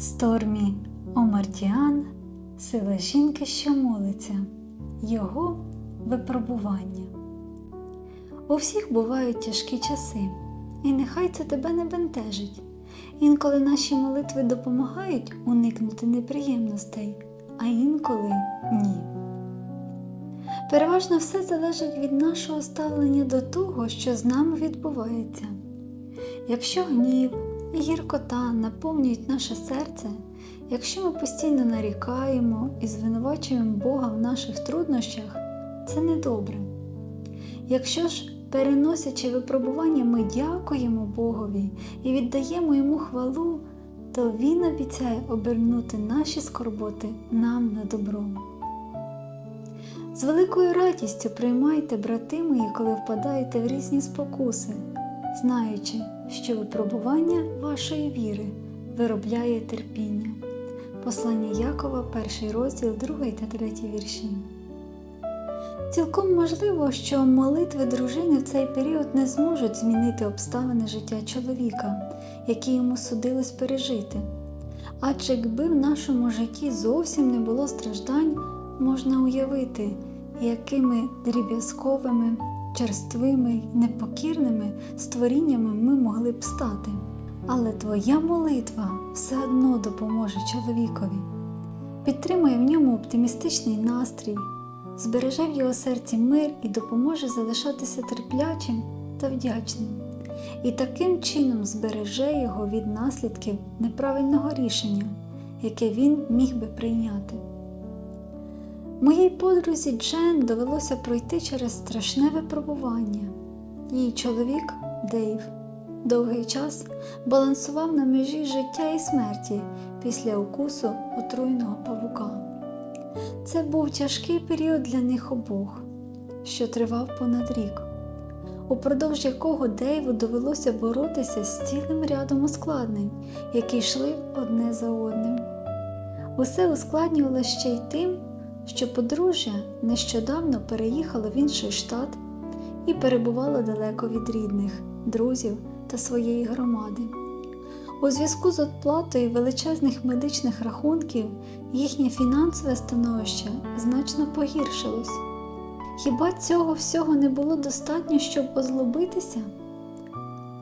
Стормі Омартіан сила жінки, що молиться, його випробування. У всіх бувають тяжкі часи, і нехай це тебе не бентежить. Інколи наші молитви допомагають уникнути неприємностей, а інколи ні. Переважно все залежить від нашого ставлення до того, що з нами відбувається. Якщо гнів і гіркота наповнюють наше серце, якщо ми постійно нарікаємо і звинувачуємо Бога в наших труднощах, це недобре. Якщо ж, переносячи випробування, ми дякуємо Богові і віддаємо йому хвалу, то Він обіцяє обернути наші скорботи нам на добро. З великою радістю приймайте, брати мої, коли впадаєте в різні спокуси, знаючи, що випробування вашої віри виробляє терпіння. Послання Якова, перший розділ, 2 та 3 вірші. Цілком можливо, що молитви дружини в цей період не зможуть змінити обставини життя чоловіка, які йому судилось пережити. Адже якби в нашому житті зовсім не було страждань, можна уявити, якими дріб'язковими, черствими й непокірними створіннями ми могли б стати. Але твоя молитва все одно допоможе чоловікові, підтримує в ньому оптимістичний настрій, збереже в його серці мир і допоможе залишатися терплячим та вдячним, і таким чином збереже його від наслідків неправильного рішення, яке він міг би прийняти. Моїй подрузі Джен довелося пройти через страшне випробування. Її чоловік Дейв довгий час балансував на межі життя і смерті після укусу отруйного павука. Це був тяжкий період для них обох, що тривав понад рік, упродовж якого Дейву довелося боротися з цілим рядом ускладнень, які йшли одне за одним. Усе ускладнювалося ще й тим, що подружжя нещодавно переїхало в інший штат і перебувало далеко від рідних, друзів та своєї громади. У зв'язку з оплатою величезних медичних рахунків їхнє фінансове становище значно погіршилось. Хіба цього всього не було достатньо, щоб озлобитися?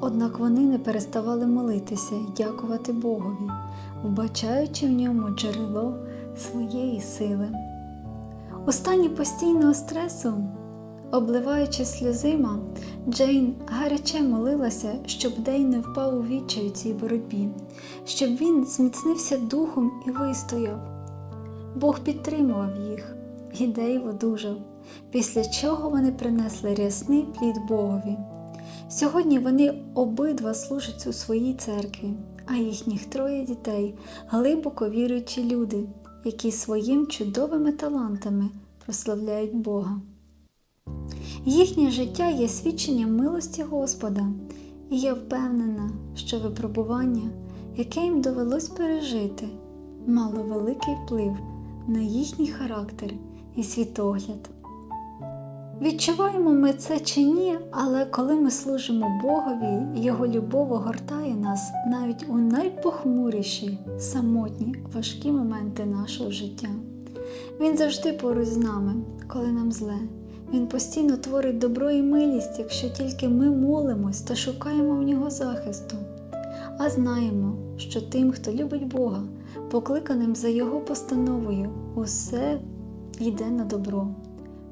Однак вони не переставали молитися і дякувати Богові, вбачаючи в ньому джерело своєї сили. У стані постійного стресу, обливаючи сльозима, Джейн гаряче молилася, щоб Дей не впав у відчай у цій боротьбі, щоб він зміцнився духом і вистояв. Бог підтримував їх, і Дейв одужав, після чого вони принесли рясний плід Богові. Сьогодні вони обидва служать у своїй церкві, а їхніх троє дітей глибоко віруючі люди, які своїм чудовими талантами прославляють Бога. Їхнє життя є свідченням милості Господа, і я впевнена, що випробування, яке їм довелось пережити, мало великий вплив на їхній характер і світогляд. Відчуваємо ми це чи ні, але коли ми служимо Богові, Його любов огортає нас навіть у найпохмуріші, самотні, важкі моменти нашого життя. Він завжди поруч з нами, коли нам зле. Він постійно творить добро і милість, якщо тільки ми молимось та шукаємо в нього захисту. А знаємо, що тим, хто любить Бога, покликаним за Його постановою, усе йде на добро.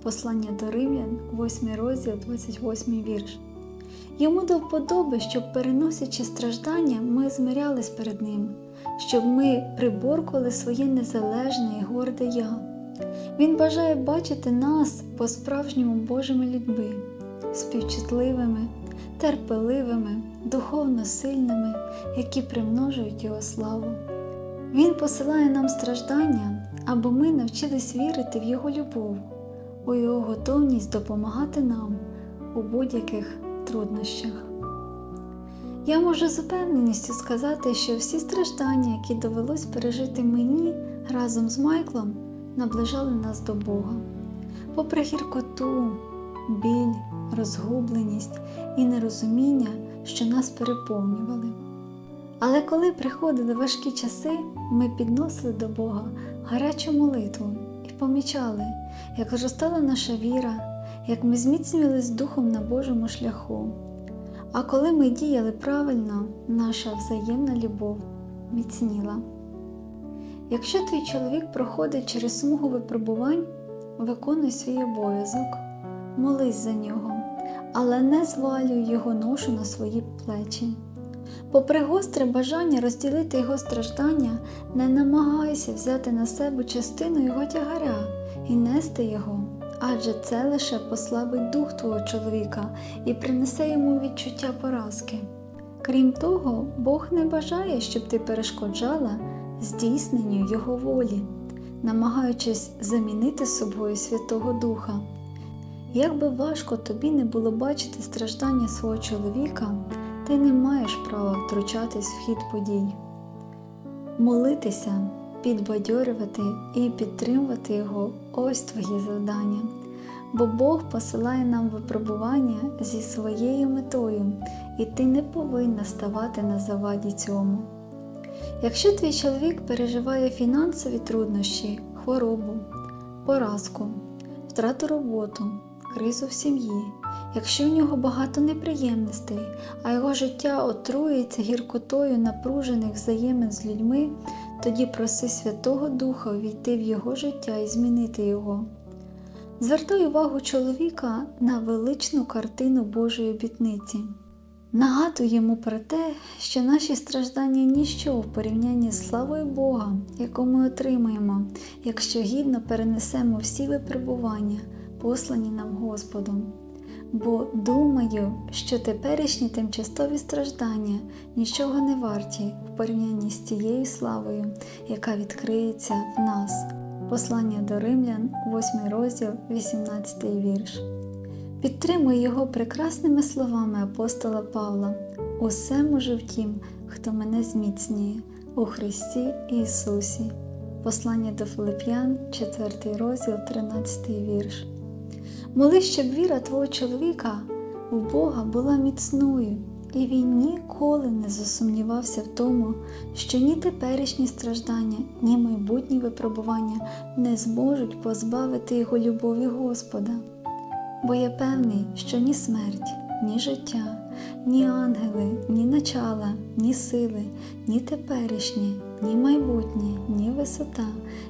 Послання до Римлян, 8 розділ, 28 вірш. Йому до вподоби, щоб, переносячи страждання, ми змирялись перед Ним, щоб ми приборкували своє незалежне і горде я. Він бажає бачити нас по-справжньому Божими людьми, співчутливими, терпеливими, духовно сильними, які примножують Його славу. Він посилає нам страждання, аби ми навчились вірити в Його любов, у Його готовність допомагати нам у будь-яких труднощах. Я можу з упевненістю сказати, що всі страждання, які довелось пережити мені разом з Майклом, наближали нас до Бога. Попри гіркоту, біль, розгубленість і нерозуміння, що нас переповнювали. Але коли приходили важкі часи, ми підносили до Бога гарячу молитву і помічали, як зростала наша віра, як ми зміцнювались духом на Божому шляху. А коли ми діяли правильно, наша взаємна любов міцніла. Якщо твій чоловік проходить через смугу випробувань, виконуй свій обов'язок, молись за нього, але не звалюй його ношу на свої плечі. Попри гостре бажання розділити його страждання, не намагайся взяти на себе частину його тягаря і нести його, адже це лише послабить дух твого чоловіка і принесе йому відчуття поразки. Крім того, Бог не бажає, щоб ти перешкоджала здійсненню Його волі, намагаючись замінити собою Святого Духа. Як би важко тобі не було бачити страждання свого чоловіка, ти не маєш права втручатись в хід подій. Молитися, підбадьорювати і підтримувати його ось твоє завдання. Бо Бог посилає нам випробування зі своєю метою, і ти не повинна ставати на заваді цьому. Якщо твій чоловік переживає фінансові труднощі, хворобу, поразку, втрату роботу, кризу в сім'ї, якщо в нього багато неприємностей, а його життя отруюється гіркотою напружених взаємин з людьми, тоді проси Святого Духа увійти в його життя і змінити його. Звертай увагу чоловіка на величну картину Божої обітниці. Нагадуй йому про те, що наші страждання ніщо в порівнянні з славою Бога, яку ми отримаємо, якщо гідно перенесемо всі випробування, послані нам Господом. Бо думаю, що теперішні тимчасові страждання нічого не варті в порівнянні з тією славою, яка відкриється в нас. Послання до Римлян, 8 розділ, 18 вірш. Підтримує його прекрасними словами апостола Павла: Усе може в тім, хто мене зміцнює у Христі Ісусі. Послання до Филип'ян, 4 розділ, 13 вірш. Моли, щоб віра твого чоловіка у Бога була міцною, і він ніколи не засумнівався в тому, що ні теперішні страждання, ні майбутні випробування не зможуть позбавити його любові Господа. Бо я певний, що ні смерть, ні життя, ні ангели, ні начала, ні сили, ні теперішнє, ні майбутнє, ні висота,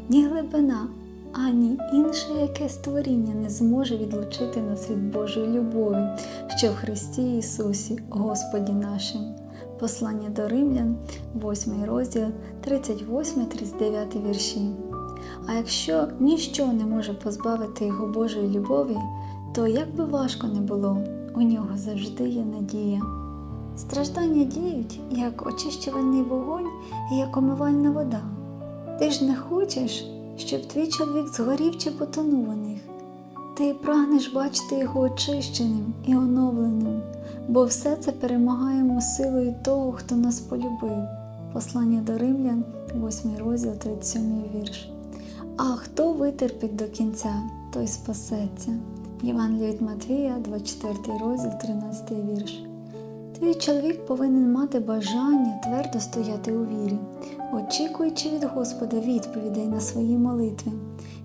ні глибина, ані інше яке створіння не зможе відлучити нас від Божої любові, що в Христі Ісусі, Господі нашим. Послання до Римлян, 8 розділ, 38-39 вірші. А якщо ніщо не може позбавити його Божої любові, то як би важко не було, у нього завжди є надія. Страждання діють як очищувальний вогонь і як омивальна вода. Ти ж не хочеш, щоб твій чоловік згорів чи потонув у них. Ти прагнеш бачити його очищеним і оновленим, бо все це перемагаємо силою того, хто нас полюбив. Послання до Римлян, 8 розділ, 37 вірш. А хто витерпить до кінця, той спасеться. Євангелія від Матвія, 24 розділ, 13 вірш. Твій чоловік повинен мати бажання твердо стояти у вірі, очікуючи від Господа відповідей на свої молитви,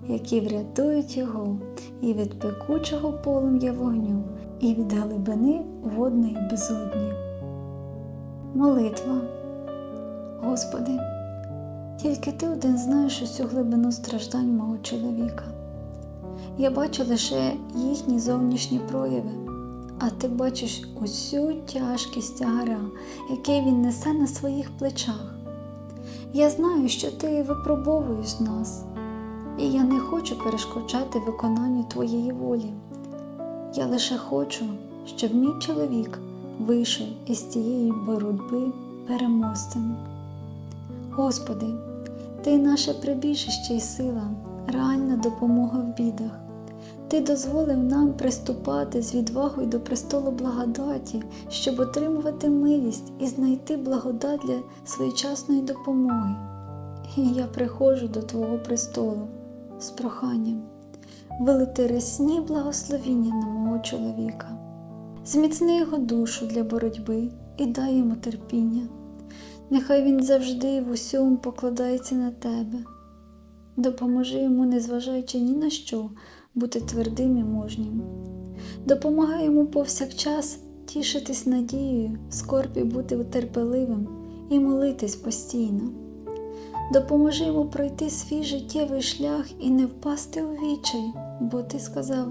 які врятують його і від пекучого полум'я вогню, і від глибини водної безодні. Молитва. Господи, тільки ти один знаєш усю глибину страждань мого чоловіка. Я бачу лише їхні зовнішні прояви, а ти бачиш усю тяжкість тягаря, який він несе на своїх плечах. Я знаю, що ти випробовуєш нас, і я не хочу перешкоджати виконанню твоєї волі. Я лише хочу, щоб мій чоловік вийшов із цієї боротьби переможцем. Господи, Ти наше прибіжище і сила, реальна допомога в бідах. Ти дозволив нам приступати з відвагою до престолу благодаті, щоб отримувати милість і знайти благодать для своєчасної допомоги. І я приходжу до Твого престолу з проханням, велити рясні благословіння на мого чоловіка, зміцни його душу для боротьби і дай йому терпіння. Нехай він завжди в усьому покладається на тебе. Допоможи йому, незважаючи ні на що, бути твердим і мужнім. Допомагай йому повсякчас тішитись надією, скорбі бути терпеливим і молитись постійно. Допоможи йому пройти свій життєвий шлях і не впасти у вічай, бо ти сказав,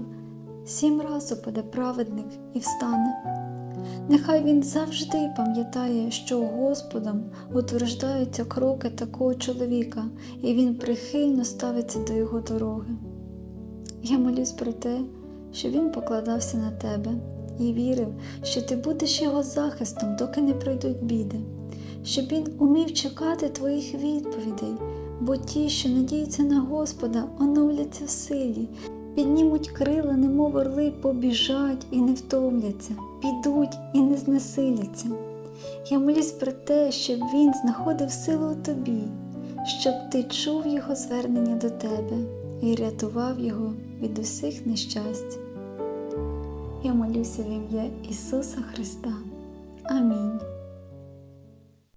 сім раз упаде праведник і встане. Нехай він завжди пам'ятає, що Господом утверждаються кроки такого чоловіка, і він прихильно ставиться до його дороги. Я молюсь про те, що він покладався на тебе і вірив, що ти будеш його захистом, доки не пройдуть біди, щоб він умів чекати твоїх відповідей, бо ті, що надіються на Господа, оновляться в силі, піднімуть крила, немов орли, побіжать і не втомляться, підуть і не знесиляться. Я молюсь про те, щоб він знаходив силу у тобі, щоб ти чув його звернення до тебе і рятував його від усіх нещасть. Я молюся в ім'я Ісуса Христа. Амінь.